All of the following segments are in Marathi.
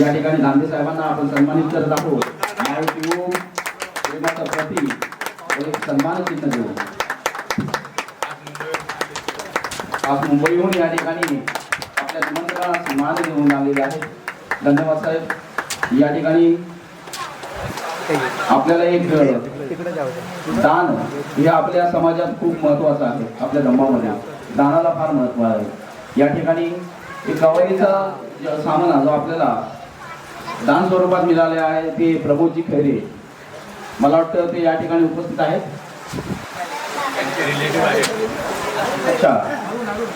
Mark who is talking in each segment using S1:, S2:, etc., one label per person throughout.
S1: या ठिकाणी गांधी साहेबांना आपण सन्मानित करत आहोत. मारुती ओम प्रेमाचं प्रती एक सन्मान चिन्ह देऊ आज मुंबईहून या ठिकाणी आपल्या निमंत्रणाला सन्मान देऊन आलेले आहेत. धन्यवाद साहेब. या ठिकाणी आपल्याला एक दान हे आपल्या समाजात खूप महत्वाचं आहे. आपल्या धर्मामध्ये. दानाला फार महत्त्व आहे. या ठिकाणी एक गवारीचा सामना जो आपल्याला दान स्वरूपात मिळाले आहे ते प्रमोदजी खैरे. मला वाटतं ते या ठिकाणी उपस्थित आहेत. अच्छा.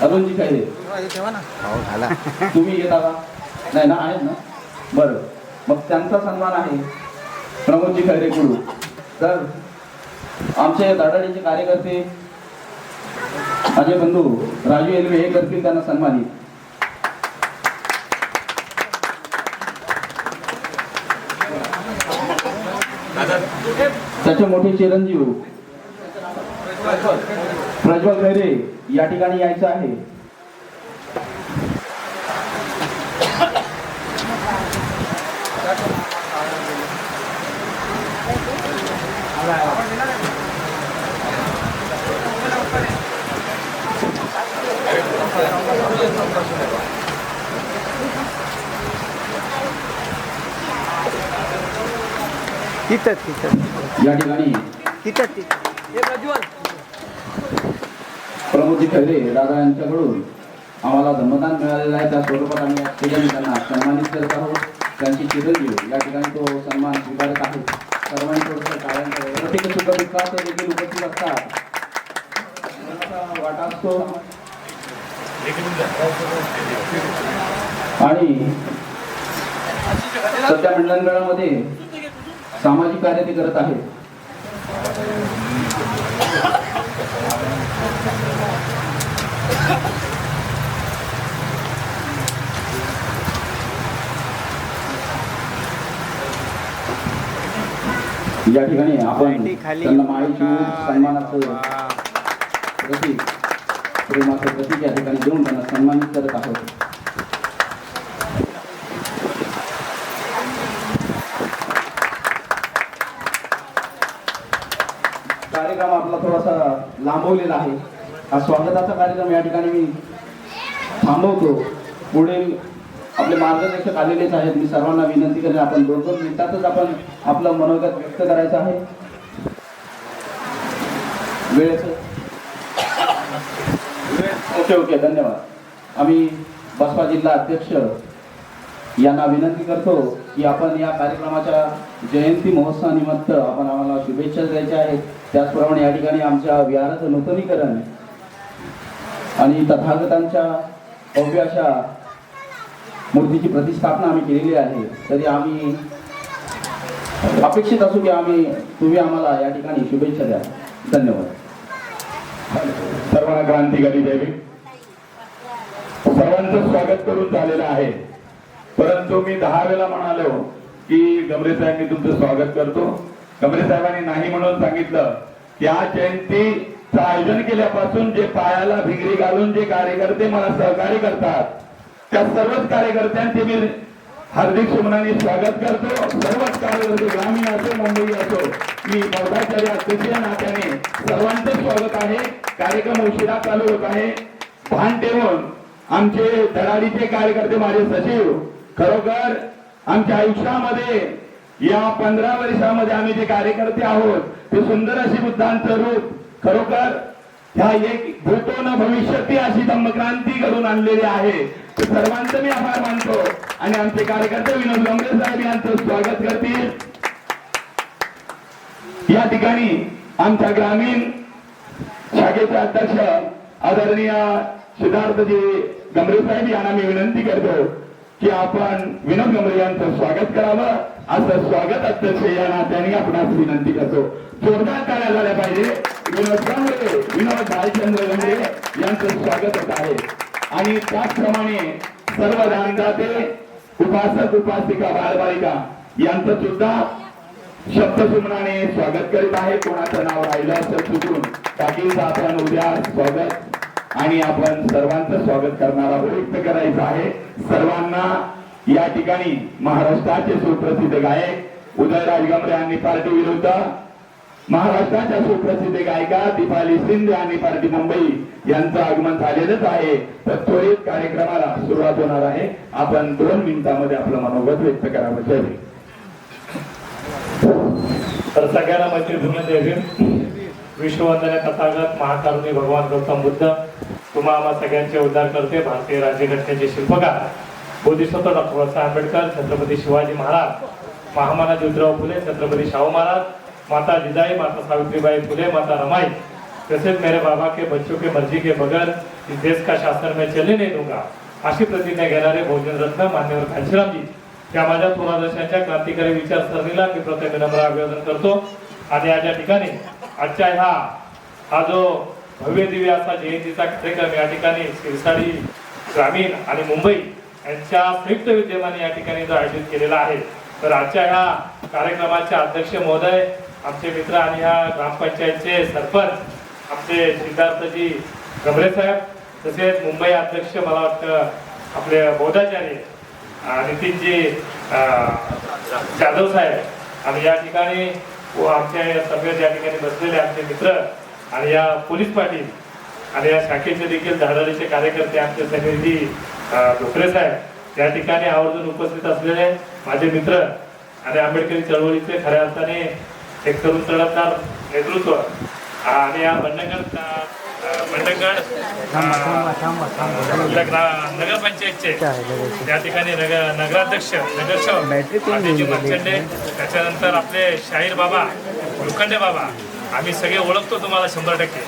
S1: अरुणजी खैरे. तुम्ही येता का नाही ना आहेत ना? बरं. मग त्यांचा सन्मान आहे प्रमोदजी खैरे गुरु तर आमचे दादाडीचे कार्यकर्ते माझे बंधू राजू एलवे हे करतील त्यांना सन्मानित. त्याचे मोठे चिरंजीव. प्रज्वल खैरे या ठिकाणी यायचं आहे.
S2: तिथं तिथं.
S1: या ठिकाणी
S2: तिथं तिथं.
S1: प्रमोदजी खैरे दादा यांच्याकडून आम्हाला धर्मदान मिळालेलं आहे. त्या स्वरूपात आम्ही या ठिकाणी त्यांना सन्मानित करत आहोत. त्यांची चिरंजीव या ठिकाणी तो सन्मान स्वीकारत आहे. सर्वांनी थोडंसं टाळ्यांचं प्रत्येक सुद्धा दुःखात देखील उपस्थित असतात. मनाचा वाटा असतो. आणि सध्या मंडळामध्ये सामाजिक कार्य ते करत आहेत या ठिकाणी आपण त्यांना माळीची? सन्मानाचं. प्रतीक प्रेमाचं प्रतीक या ठिकाणी देऊन त्यांना सन्मानित करत आहोत कार्यक्रम आपला थोडासा लांबवलेला आहे. हा स्वागताचा कार्यक्रम या ठिकाणी मी थांबवतो. पुढील आपले मार्गदर्शक आलेलेच आहेत. मी सर्वांना विनंती करेन आपण दोन दोन मिनिटातच आपण आपलं मनोगत व्यक्त करायचं आहे. वेळेचं ओके ओके धन्यवाद. आम्ही बसपा जिल्हा अध्यक्ष यांना विनंती करतो की आपण या कार्यक्रमाच्या जयंती महोत्सवानिमित्त आपण आम्हाला शुभेच्छा द्यायच्या आहेत. त्याचप्रमाणे या ठिकाणी आमच्या विहाराचं नूतनीकरण आणि तथागतांच्या भव्य अशा मूर्तीची प्रतिष्ठापना आम्ही केलेली आहे. तरी आम्ही अपेक्षित असू की आम्ही तुम्ही आम्हाला या ठिकाणी शुभेच्छा द्या. धन्यवाद.
S3: सर्वांना क्रांतिकारी देवी. सर्वांचं स्वागत करून झालेलं आहे. परंतु मी दहा वेळेला म्हणालो की गमरे साहेब मी तुमचं स्वागत करतो. गमरे साहेबांनी नाही म्हणून सांगितलं. या जयंती जयंतीचं आयोजन केल्यापासून जे पायाला भिगरी घालून जे कार्यकर्ते मला सहकार्य करतात त्या सर्वच कार्यकर्त्यांचे मी हार्दिक सुमनाने स्वागत करतो. सर्वच कार्यकर्ते ग्रामीण असो मुंबई असो मी पदाचार्य अतिशय नात्याने सर्वांचं स्वागत आहे. कार्यक्रम उशिरा चालू होत आहे. भान ठेवून आमचे धडाडीचे कार्यकर्ते माझे सचिव खरोखर आमच्या आयुष्यामध्ये या पंधरा वर्षामध्ये आम्ही जे कार्यकर्ते आहोत ते सुंदर अशी बुद्धांचं रूप खरोखर ह्या एक भूतो न भविष्यती अशी धम्मक्रांती घडून आणलेली आहे. सर्वांचं मी आभार मानतो आणि आमचे कार्यकर्ते विनोद गमरे साहेब यांचं स्वागत करतील. या ठिकाणी आमच्या ग्रामीण शाखेचे अध्यक्ष आदरणीय सिद्धार्थजी गमरे साहेब यांना मी विनंती करतो की आपण विनोद गमरे यांचं स्वागत करावं. असं स्वागत अध्यक्ष या नात्याने आपणास विनंती करतो. जोरदार टाळ्या झाल्या पाहिजे. विनोद गमरे विनोद भालचंद्र गमरे यांचं स्वागत होत आहे. आणि त्याचप्रमाणे सर्व दानदाते उपासक उपासिका बालबालिका यांचं सुद्धा शब्दसुमनाने स्वागत करीत आहे. कोणाचं नाव राहिलं असेल चुकून बाकीचं आपण उद्या स्वागत आणि आपण सर्वांचं स्वागत करणारा व्यक्त करायचं आहे. सर्वांना या ठिकाणी महाराष्ट्राचे सुप्रसिद्ध गायक उदयराज गमरे यांनी पार्टी विरुद्ध महाराष्ट्राच्या सुप्रसिद्ध गायिका दीपाली सिंध आणि पार्टी मुंबई यांचं आगमन झालेलंच आहे. तर त्वरित कार्यक्रमाला सुरुवात होणार आहे. आपण दोन मिनिटांमध्ये आपलं मनोगत व्यक्त करावं. चालेल
S4: तर सगळ्यांना मैत्री धुन्य विश्ववंदना तथागत महाकारुणी भगवान गौतम बुद्ध. तुम्हा आम्हा सगळ्यांचे उद्धार करते भारतीय राज्यघटनेचे शिल्पकार. बोधिसत्व डॉक्टर बाबासाहेब आंबेडकर छत्रपती शिवाजी महाराज महामाना ज्योतिराव फुले छत्रपती शाहू महाराज माता जिजाई माता सावित्रीबाई फुले माता रमाई तसेच मेरे बाबा के बच्चों के मर्जी के बगैर इस देश का शासन मैं चले नहीं दूंगा। अशी प्रतिज्ञा घेणारे भोजन रत्न मान्यवर घनश्यामजी त्या माझ्या पूर्वादर्शांच्या क्रांतिकारी विचारसरणीला मी प्रत्येक विनम्र अभिवादन करतो. आणि आज या ठिकाणी आजच्या ह्या हा जो भव्य दिव्य असा जयंतीचा कार्यक्रम या ठिकाणी शिरसाडी ग्रामीण आणि मुंबई यांच्या संयुक्त विद्यमाने या ठिकाणी जो आयोजित केलेला आहे तर आजच्या ह्या कार्यक्रमाचे अध्यक्ष महोदय आमचे मित्र आणि ह्या ग्रामपंचायतचे सरपंच आमचे सिद्धार्थजी कमरे साहेब तसेच मुंबई अध्यक्ष मला वाटतं आपले बौद्धाचार्य नितीनजी जाधव साहेब आणि या ठिकाणी व आमच्या या सभेत या ठिकाणी बसलेले आमचे मित्र आणि या पोलीस पाटील आणि या शाखेचे देखील धडाडीचे कार्यकर्ते आमचे समीरजी धोत्रे साहेब या ठिकाणी आवर्जून उपस्थित असलेले माझे मित्र आणि आंबेडकरी चळवळीचे खऱ्या अर्थाने एक तरुण तडफदार नेतृत्व आणि या बंडगड नगरपंचायतचे ठिकाणी नगर नगराध्यक्ष नगरसेवक आदिजी त्याच्यानंतर आपले शाहीर बाबा लोखंडे बाबा आम्ही सगळे ओळखतो तुम्हाला शंभर टक्के.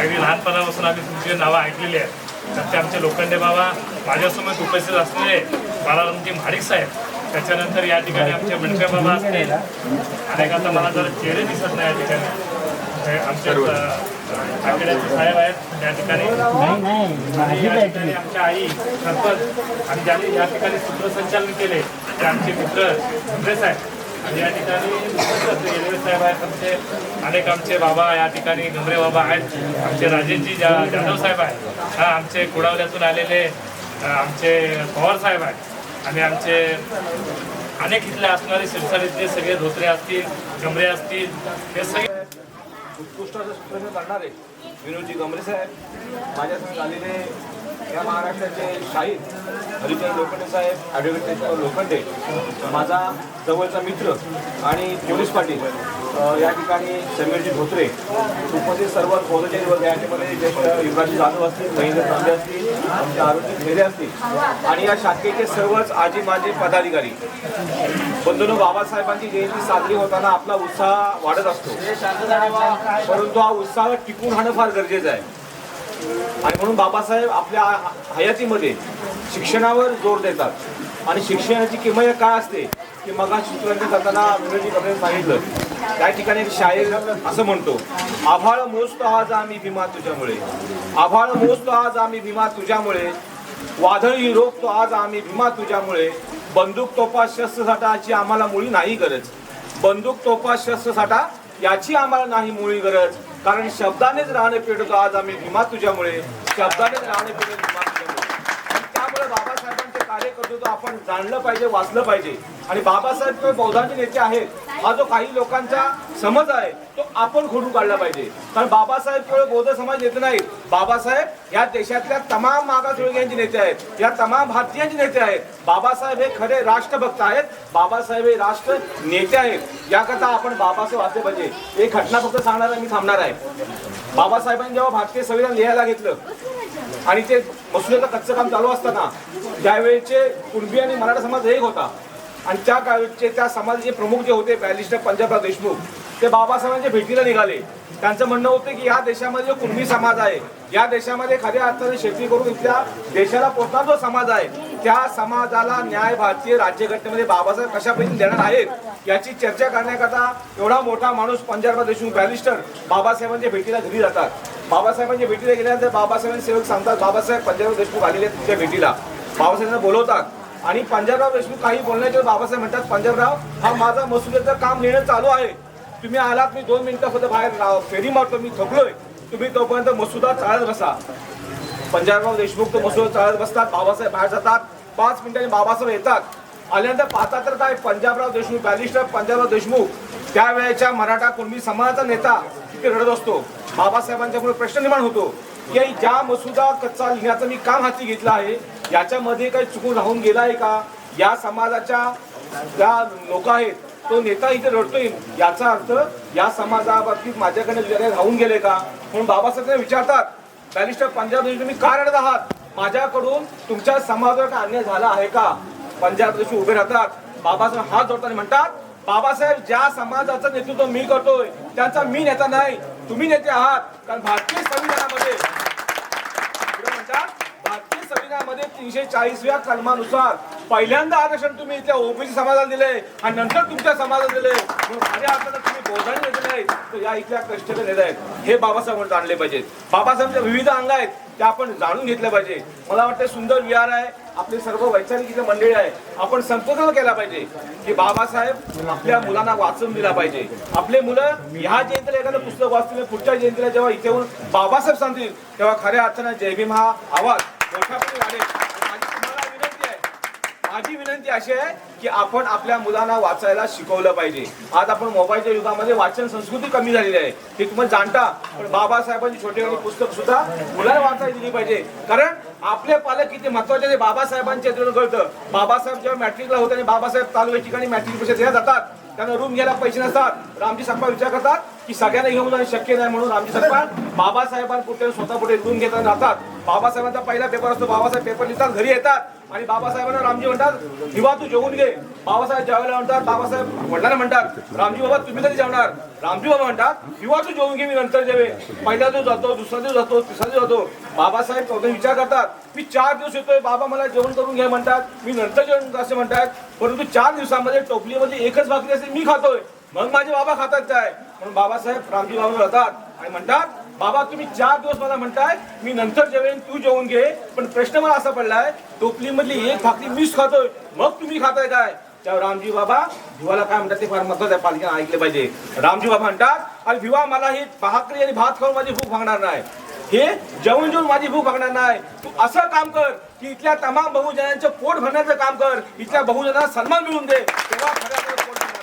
S4: अगदी लहानपणापासून आम्ही तुमची नावं ऐकलेली आहेत. तर ते आमचे लोखंडे बाबा माझ्यासमोर उपस्थित असलेले बालारामजी म्हाडिक साहेब. त्याच्यानंतर या ठिकाणी आमचे मणके बाबा असतील. अनेक आता मला जरा चेहरे दिसत नाही या ठिकाणी. आमचे ठाकरेचे साहेब आहेत. त्या ठिकाणी
S2: नाही नाही
S4: आणि या
S2: बॅटरी.
S4: ठिकाणी आमच्या आई सरपंच आणि ज्यांनी या ठिकाणी सूत्रसंचालन केले ते आमचे मित्र साहेब. आणि या ठिकाणी साहेब आहेत आमचे अनेक आमचे बाबा या ठिकाणी घुमरे बाबा आहेत आमचे राजेशजी जा जाधव साहेब आहेत हा आमचे कुडावल्यातून आलेले आमचे पवार साहेब आहेत. आणि आमचे अनेक इथले असणारे शिरसाडीतले सगळे धोत्रे असतील गमरे असतील हे सगळे
S5: उत्कृष्ट असं करणारे विनोदजी गमरे साहेब माझ्यासमोर आलेले या महाराष्ट्राचे शाहीर हरिचंद लोखंडे साहेब ॲडव्होकेट लोखंडे माझा जवळचा मित्र आणि पोलीस पाटील या ठिकाणी समीरजी धोत्रे उपस्थित सर्व पौदचारी वर्ग याच्यामध्ये ज्येष्ठ युवराजी जाधव असतील महेंद्र तांबे असतील आमचे आरोग्य खेरे असतील आणि या शाखेचे सर्वच आजी माजी पदाधिकारी. बंधून बाबासाहेबांची जयंती साजरी होताना आपला उत्साह वाढत असतो. परंतु हा उत्साह टिकून राहणं फार गरजेचं आहे. आणि म्हणून बाबासाहेब आपल्या हयातीमध्ये शिक्षणावर जोर देतात. आणि शिक्षणाची किंमत काय असते की मग शिक्षकांच्या जाताना विनोदजी कपड्याने सांगितलं. त्या ठिकाणी एक असं म्हणतो आभाळ मोजतो आज आम्ही भीमा तुझ्यामुळे. आभाळ मोजतो आज आम्ही भीमा तुझ्यामुळे. वादळी रोखतो आज आम्ही भीमा तुझ्यामुळे. बंदूक तोफा शस्त्रसाठाची आम्हाला मुळी नाही गरज. बंदूक तोफा शस्त्रसाठा याची आम्हाला नाही मुळी गरज. कारण शब्दानेच राहणे पेटवतो आज आम्ही भीमा तुझ्यामुळे शब्दानेच राहणे पेटवतो भीमा तुझ्यामुळे. त्यामुळे बाबासाहेबांचे कार्य करतो तो आपण जाणलं पाहिजे वाचलं पाहिजे. आणि बाबासाहेब किंवा बौद्धांचे नेते आहेत हा जो काही लोकांचा समज आहे तो आपण खोडून काढला पाहिजे. कारण बाबासाहेब केवळ बौद्ध समाज नेते नाहीत. बाबासाहेब या देशातल्या तमाम मागासवर्गीयांचे नेते आहेत. या तमाम भारतीयांचे नेते आहेत. बाबासाहेब हे खरे राष्ट्रभक्त आहेत. बाबासाहेब हे राष्ट्र नेते आहेत. याकरता आपण बाबासाहेब वाचले पाहिजे. एक घटना फक्त सांगणार आहे मी थांबणार आहे. बाबासाहेबांनी जेव्हा भारतीय संविधान लिहायला घेतलं आणि ते मसुद्याचं कच्चं काम चालू असताना त्यावेळेचे कुणबी आणि मराठा समाज एक होता आणि त्या काळचे त्या समाजाचे प्रमुख जे होते बॅरिस्टर पंजाबराव देशमुख ते बाबासाहेबांच्या भेटीला निघाले. त्यांचं म्हणणं होतं की या देशामध्ये जो कुणबी समाज आहे या देशामध्ये खऱ्या अर्थाने शेती करून इथल्या देशाला पोचणारा जो समाज आहे त्या समाजाला न्याय भारतीय राज्यघटनेमध्ये बाबासाहेब कशा पद्धतीने देणार आहेत याची चर्चा करण्याकरता एवढा मोठा माणूस पंजाबराव देशमुख बॅरिस्टर बाबासाहेबांच्या भेटीला घरी जातात. बाबासाहेबांच्या भेटीला गेल्यानंतर बाबासाहेबांचे सेवक सांगतात बाबासाहेब पंजाबराव देशमुख आलेले आहेत तुमच्या भेटीला. बाबासाहेबांना बोलवतात. आणि पंजाबराव देशमुख काही बोलण्याच्या बाबासाहेब म्हणतात पंजाबराव हा माझा मसुद्याचं काम लिहिणं चालू आहे. तुम्ही आलात मी दोन मिनिटं फक्त बाहेर रा- फेरी मारतो मी थकलोय. तुम्ही तोपर्यंत मसुदा चालत बसा. पंजाबराव देशमुख तो मसुदा चालत बसतात बाबासाहेब बाहेर जातात. पाच मिनिटांनी बाबासाहेब येतात. आल्यानंतर पाहता तर काय पंजाबराव देशमुख बॅरिस्टर पंजाबराव देशमुख. त्यावेळेच्या मराठा कुणबी समाजाचा नेता तिथे रडत असतो. बाबासाहेबांच्यामुळे प्रश्न निर्माण होतो. की ज्या मसुदा कच्चा लिहिण्याचं मी काम हाती घेतलं आहे याच्यामध्ये काही चुकून राहून गेला आहे का? या समाजाच्या ज्या लोक आहेत तो नेता इथे रडतोय. याचा अर्थ या समाजाबाबतीत माझ्याकडे जरा राहून गेले का? म्हणून बाबासाहेब विचारतात बॅरिस्टर पंजाब तुम्ही का रडत आहात? माझ्याकडून तुमच्या समाजावर काय अन्याय झाला आहे का? पंजाब देशमुख उभे राहतात. बाबासाहेब हात जोडताना म्हणतात बाबासाहेब ज्या समाजाचं नेतृत्व मी करतोय त्यांचा मी नेता नाही. तुम्ही नेते आहात. कारण भारतीय संविधानामध्ये भारतीय संविधानामध्ये तीनशे चाळीसव्या कलमानुसार पहिल्यांदा आरक्षण तुम्ही इथल्या ओबीसी समाजाला दिले आणि नंतर तुमच्या समाजाला दिले म्हणून खऱ्या अर्थानं तुम्ही बोधाने दिले तर या इथल्या कष्टचे नेते आहेत. हे बाबासाहेब जाणले पाहिजेत. बाबासाहेबांच्या विविध अंग आहेत. त्या आपण जाणून घेतल्या पाहिजे. मला वाटतं सुंदर विहार आहे. आपले सर्व वैचारिक इथे मंडळी आहे आपण संपर्क केला पाहिजे. की बाबासाहेब आपल्या मुलांना वाचून दिला पाहिजे. आपले मुलं ह्या जयंतीला एखादं पुस्तक वाचतील. पुढच्या जयंतीला जेव्हा इथे येऊन बाबासाहेब सांगतील तेव्हा खऱ्या अर्थानं जय भीम हा आवाज. मोठ्यापणे वाढेल. माझी तुम्हाला विनंती आहे माझी विनंती अशी आहे की आपण आपल्या मुलांना वाचायला शिकवलं पाहिजे. आज आपण मोबाईलच्या युगामध्ये वाचन संस्कृती कमी झालेली आहे. हे तुम्ही जाणता. पण बाबासाहेबांची छोटे छोटी पुस्तक सुद्धा मुलांना वाचायला दिली पाहिजे. कारण आपले पालक किती महत्त्वाचे ते बाबासाहेबांच्या यातून कळतं बाबासाहेब जेव्हा मॅट्रिकला होते आणि बाबासाहेब तालुक्या ठिकाणी मॅट्रिक परीक्षा द्यायला जातात त्यांना रूम घ्यायला पैसे नसतात. रामजी सप्पा विचार करतात की सगळ्यांना घेऊन जाणे शक्य नाही म्हणून रामजी सप्पा बाबासाहेबांपुढे स्वतः पुढे लिहून घेताना जातात बाबासाहेबांचा पहिला पेपर असतो बाबासाहेब पेपर लिहितात घरी येतात आणि बाबासाहेबांना रामजी म्हणतात दिवा तू जेवून घे. बाबासाहेब जेवायला म्हणतात बाबासाहेब वडिलांना म्हणतात रामजी बाबा तुम्ही कधी जेवणार? रामजी बाबा म्हणतात दिवा तू जेवून घे मी नंतर जेवे पहिला दिवस जातो दुसरा दिवस जातो तिसरा दिवस जातो. बाबासाहेब चौथा विचार करतात मी चार दिवस येतोय बाबा मला जेवण करून घ्या म्हणतात. मी नंतर जेवण असे म्हणतात. परंतु चार दिवसामध्ये टोपलीमध्ये एकच भाकरी असेल मी खातोय. मग माझे बाबा खातात काय? म्हणून बाबासाहेब रामजी बाबा राहतात आणि म्हणतात बाबा तुम्ही चार दिवस मला म्हणताय मी नंतर जेवेन तू जेवून घे. पण प्रश्न मला असा पडलाय टोपलीमधली एक भाकरी मीच खातोय. मग तुम्ही खाताय काय? त्यावर रामजी बाबा भिवाला काय म्हणतात ते फार महत्वाचं आहे पालखीनं ऐकले पाहिजे. रामजी बाबा म्हणतात अरे भिवा मला ही भाकरी आणि भात खाऊन माझी भूक भागणार नाही. हे जेवण जेवून माझी भूक भागणार नाही. तू असं काम कर की इथल्या तमाम बहुजनांचं पोट भरण्याचं काम कर. इथल्या बहुजनांना सन्मान मिळून दे. तेव्हा खऱ्या अर्थानं पोट भरणार.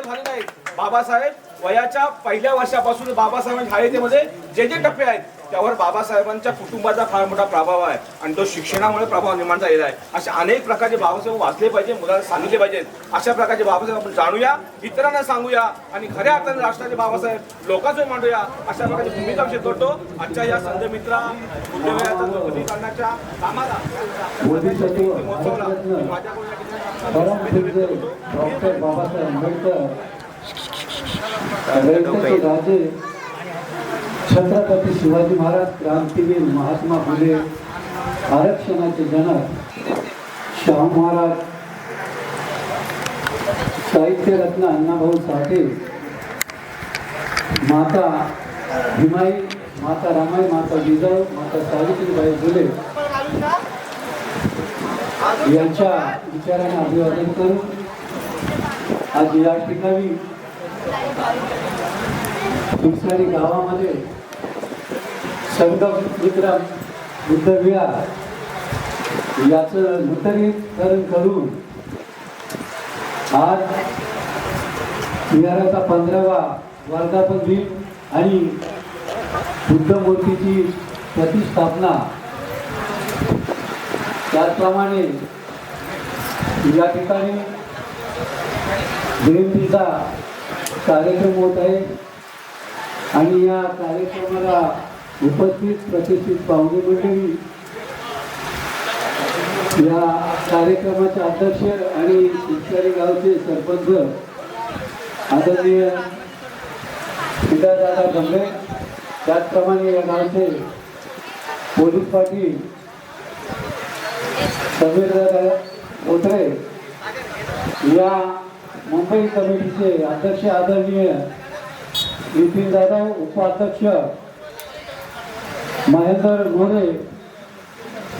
S5: बाबासाहेब असे बाबासाहेब वयाच्या पहिल्या वर्षापासून बाबासाहेबांच्या शाळेमध्ये जे जे टप्पे आहेत त्यावर बाबासाहेबांच्या कुटुंबाचा फार मोठा प्रभाव आहे. आणि तो शिक्षणामुळे प्रभाव निर्माण झालेला आहे. असे अनेक प्रकारचे बाबासाहेब वाचले पाहिजे मुलांना सांगितले पाहिजेत अशा प्रकारचे बाबासाहेब आपण जाणूया इतरांना सांगूया आणि खऱ्या अर्थाने राष्ट्राचे बाबासाहेब लोकांसमोर मांडूया अशा प्रकारची भूमिका करतो आजच्या या संधमित्रा करण्याच्या कामाला माझ्याकडून
S6: डॉक्टर बाबासाहेब आंबेडकर राजे छत्रपती शिवाजी महाराज क्रांतीवीर महात्मा फुले आरक्षणाचे जनक शाहू महाराज साहित्यरत्न अण्णाभाऊ साठे माता भीमाई माता रामाई माता जिजाऊ माता सावित्रीबाई फुले यांच्या विचाराने अभिवादन करून आज या ठिकाणी दुसरी गावामध्ये संगम विक्रम बुद्धविहार याचं नूतनीकरण करून आज विहाराचा पंधरावा वर्धापन दिन आणि बुद्ध मूर्तीची प्रतिष्ठापना. त्याचप्रमाणे या ठिकाणी जयंतीचा कार्यक्रम होत आहे. आणि या कार्यक्रमाला उपस्थित प्रतिष्ठित पाहुणे मंडळी या कार्यक्रमाचे अध्यक्ष आणि शेतकरी गावचे सरपंच आदरणीय सीतादादा गंभे त्याचप्रमाणे या गावचे पोलीस पाटील समीरदादा बोत्रे या मुंबई कमिटीचे अध्यक्ष आदरणीय नितीन दादा उपाध्यक्ष महेंद्र मोरे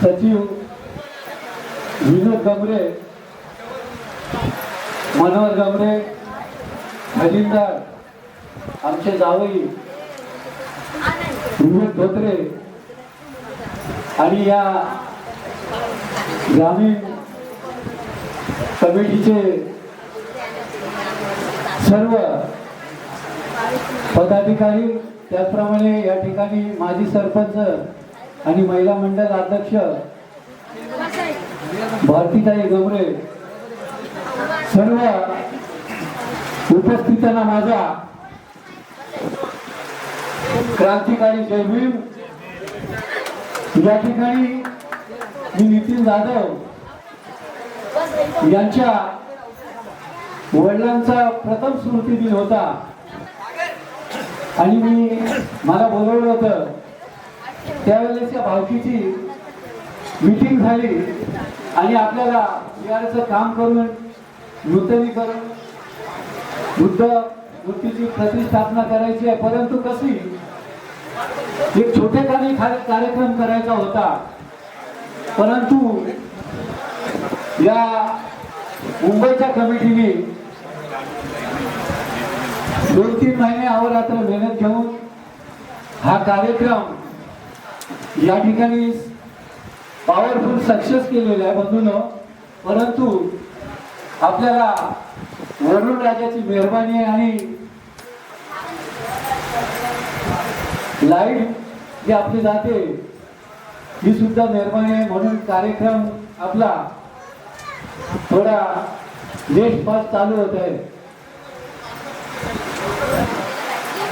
S6: सचिव विनोद गमरे मनोहर गमरे खजिनदार आमचे जावई विवेक धोत्रे आणि या ग्रामीण कमिटीचे सर्व पदाधिकारी त्याचप्रमाणे या ठिकाणी माजी सरपंच आणि महिला मंडळ अध्यक्ष भारतीताई गमरे सर्व उपस्थितांना माझा क्रांतिकारी जयभीम या ठिकाणी मी नितीन जाधव यांच्या वडिलांचा प्रथम स्मृती दिन होता. आणि मी मला बोलवलं होतं. त्यावेळेस या भावकीची मीटिंग झाली. आणि आपल्याला बिहारचं काम करून नूतनीकरण बुद्ध मूर्तीची प्रतिष्ठापना करायची आहे. परंतु कशी? एक छोटेखानी कार्यक्रम करायचा होता. परंतु या मुंबईच्या कमिटीने दोन तीन महिने अहोरात्र मेहनत घेऊन हा कार्यक्रम या ठिकाणी पॉवरफुल सक्सेस केलेला आहे बंधून. परंतु आपल्याला वरुण राजाची मेहरबानी आहे आणि लाइट जी आपली जाते ही सुद्धा मेहरबानी आहे म्हणून कार्यक्रम आपला थोडा लेट चालू होत आहे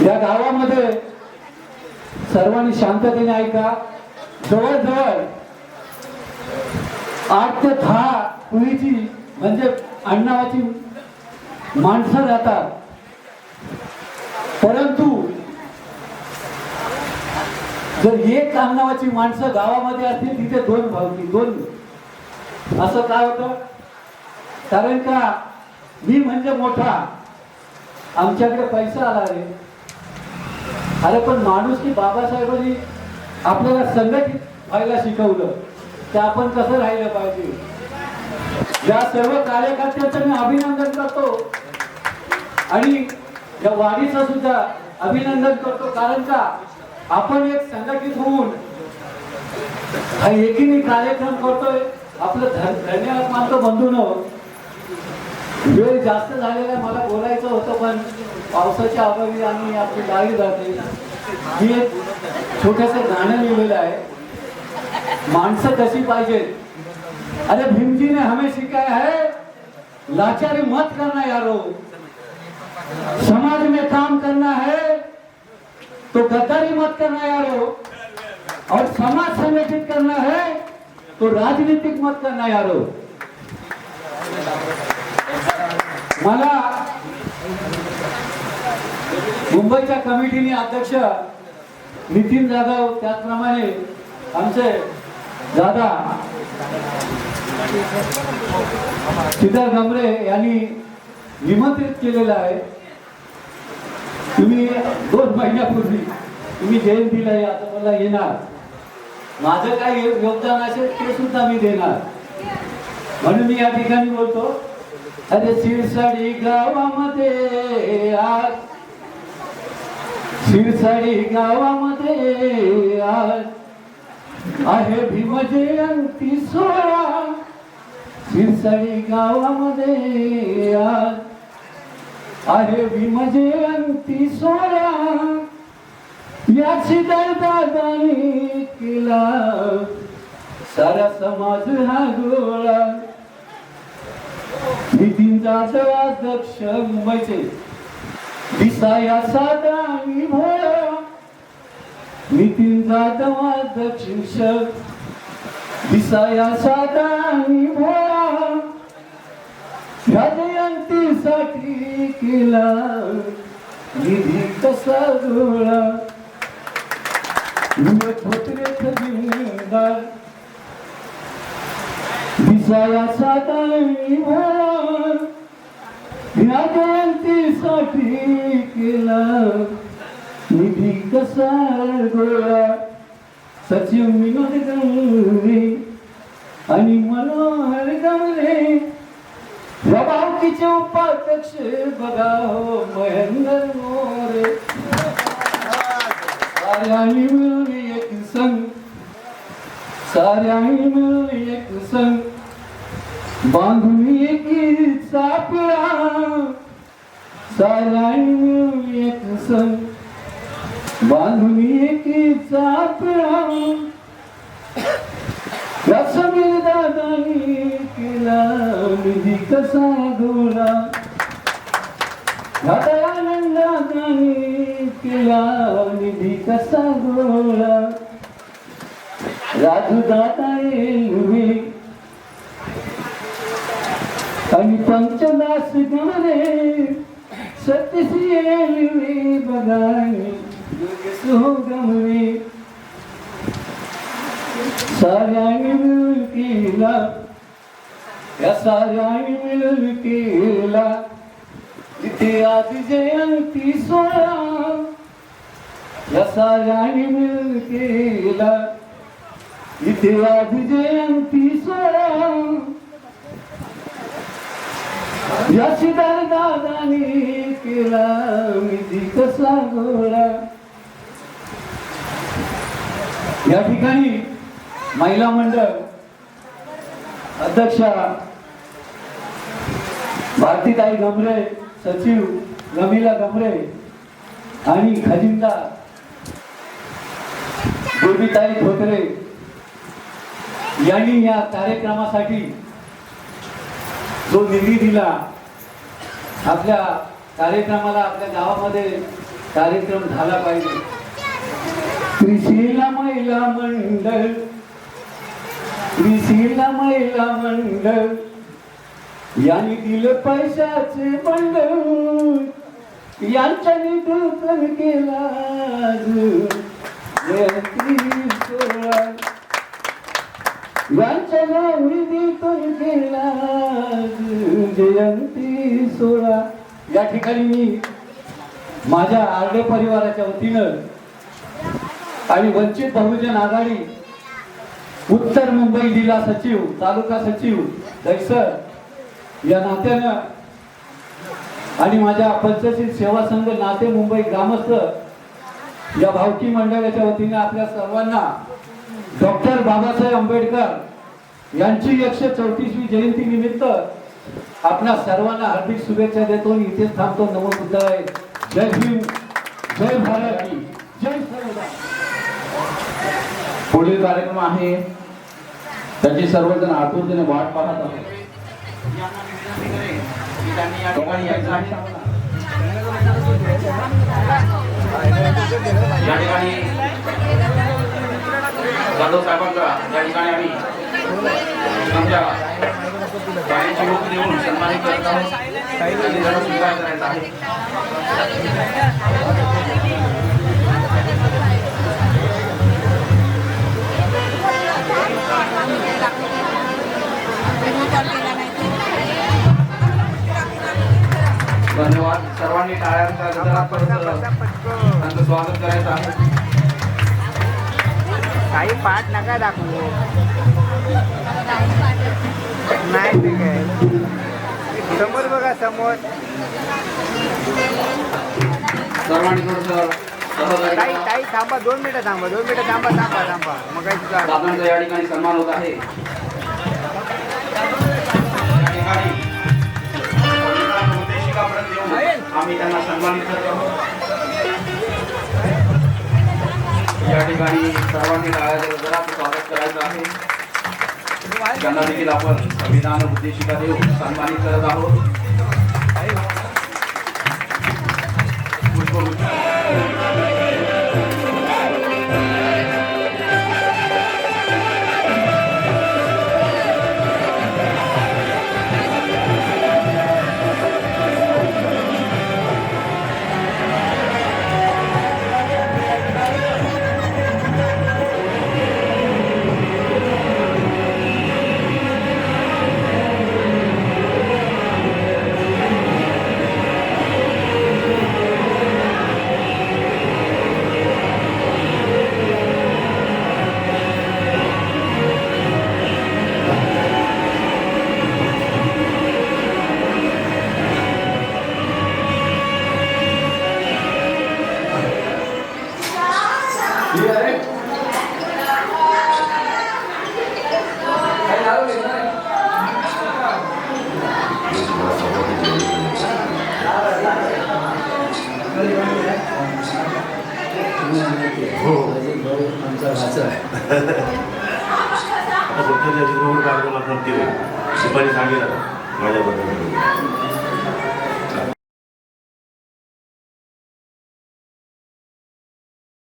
S6: या गावामध्ये सर्वांनी शांततेने ऐका. जवळजवळ आठ ते दहा पिढीची म्हणजे अण्णावाची माणसं जातात परंतु जर एक अण्णावाची माणसं गावामध्ये असतील तिथे दोन भावकी दोन. असं काय होतं? कारण का? मी म्हणजे मोठा. आमच्याकडे पैसा आला रे. अरे पण माणूस की बाबासाहेबांनी आपल्याला संघटित व्हायला शिकवलं. ते आपण कसं राहिलं पाहिजे? या सर्व कार्यकर्त्यांचं मी अभिनंदन करतो. आणि या वाढीचं सुद्धा अभिनंदन करतो. कारण का? आपण एक संघटित होऊन हा एकीने कार्यक्रम करतोय. आपलं धन- धन्यवाद मानतो बंधून. वेळ जास्त झालेला मला बोलायचं होतं पण पावसाच्या अभावी आणि आपली गाडी जाते मी एक छोटस गाणं लिहिलेलं आहे. माणसं कशी पाहिजेत अरे भीमजीने हमें सिखाया है. लाचारी मत करना यारो. समाज में काम करना है तो गद्दारी मत करना यारो. और समाज संगठित करना है तो राजनीतिक मत करना यारो. मला मुंबईच्या कमिटीने अध्यक्ष नितीन जाधव त्याचप्रमाणे आमचे दादा सिद्धार्थ गमरे यांनी निमंत्रित केलेलं आहे. तुम्ही दोन महिन्यापूर्वी तुम्ही जयंतीला या आता मला येणार. माझं काय योगदान असेल ते सुद्धा मी देणार. म्हणून मी या ठिकाणी बोलतो. अरे शिरसाडी गावामध्ये आज. शिरसाडी गावामध्ये आज. आहे भीम जयंती सोहळा. शिरसाडी गावामध्ये आज. आहे भीम जयंती सोहळा. याची दादानी केला. सारा समाज हा गोळा. नितीन अध्यक्ष मुंबईचे दिसाया साधा मी भोळा नितीन जाधव अध्यक्ष दिसाया साधा मी भोळा ह्या जयंतीसाठी केला निधी कसा गोळा धोत्रेच जिंदार दिसाया साधा आणि भोळा ह्या जयंतीसाठी केला. निधी कसा गोळा? सचिव विनोद गंगरे आणि मनोहर गंगरे. या भावकीचे उपाध्यक्ष बघा हो महेंद्र मोरे. साऱ्यांनी मिळून एक संघ. साऱ्यांनी मिळून एक संग बांधून एक चापला सारायण एक संग बांधून एक चापला या दादानी केला निधी कसा गोळा या केला निधी कसा गोळा राजू दादा येईल आणि पंचदास गमरे सत्यसी येलवे बघाई सो साऱ्याने मिळून केला या साऱ्याने मिळून केला. तिथे आज जयंती सोळा. या साऱ्याने मिळून केला. इथे आज जयंती सोळा. या दादानी केला मी कसा गोळा या ठिकाणी महिला मंडळ अध्यक्षा भारतीताई गमरे सचिव रमीला गमरे आणि खजिनदार गोबीताई धोत्रे यांनी या कार्यक्रमासाठी जो निधी दिला आपल्या कार्यक्रमाला आपल्या गावामध्ये कार्यक्रम झाला पाहिजे. त्रिशीला महिला मंडळ त्रिशीला महिला मंडळ यांनी दिलं पैशाचे मंडळ यांच्याने दुर्पण केला जयंती यांच्या जयंती सोळा या ठिकाणी मी माझ्या आर्डे परिवाराच्या वतीनं आणि वंचित बहुजन आघाडी उत्तर मुंबई जिल्हा सचिव तालुका सचिव दैसर या नात्यानं आणि माझ्या पंचशील सेवा संघ नाते मुंबई ग्रामस्थ या भावकी मंडळाच्या वतीने आपल्या सर्वांना डॉक्टर बाबासाहेब आंबेडकर यांची एकशे चौतीसवी जयंती निमित्त आपल्या सर्वांना हार्दिक शुभेच्छा देतो आणि इथेच थांबतो. नमो बुद्धाय. जय भीम जय भारत जय
S1: पुढील कार्यक्रम आहे. त्याची सर्वजण आतुरतेने वाट पाहत आहेत. आहे. या ठिकाणी जाधव साहेबांचा या ठिकाणी आम्ही आमच्या गायीची रोख देऊन सन्मानित करत आहोत. त्यांनी जरा स्वीकार करायचा आहे. धन्यवाद. सर्वांनी टाळ्यांचा गजरात परत त्यांचं स्वागत करायचं आहे.
S2: काही पाठ नका दाखवू. नाही ठीक आहे. समोर बघा समोर. ताई ताई थांबा दोन मिनिटं थांबा दोन मिनिटं थांबा थांबा थांबा. मग काही
S1: या ठिकाणी सन्मान होत आहे. आम्ही त्यांना सन्मानित करतो या ठिकाणी सर्वांनी स्वागत करायचं आहे. त्यांना देखील आपण संविधान उद्देशिका देऊन सन्मानित करत आहोत. पुष्पगुच्छ.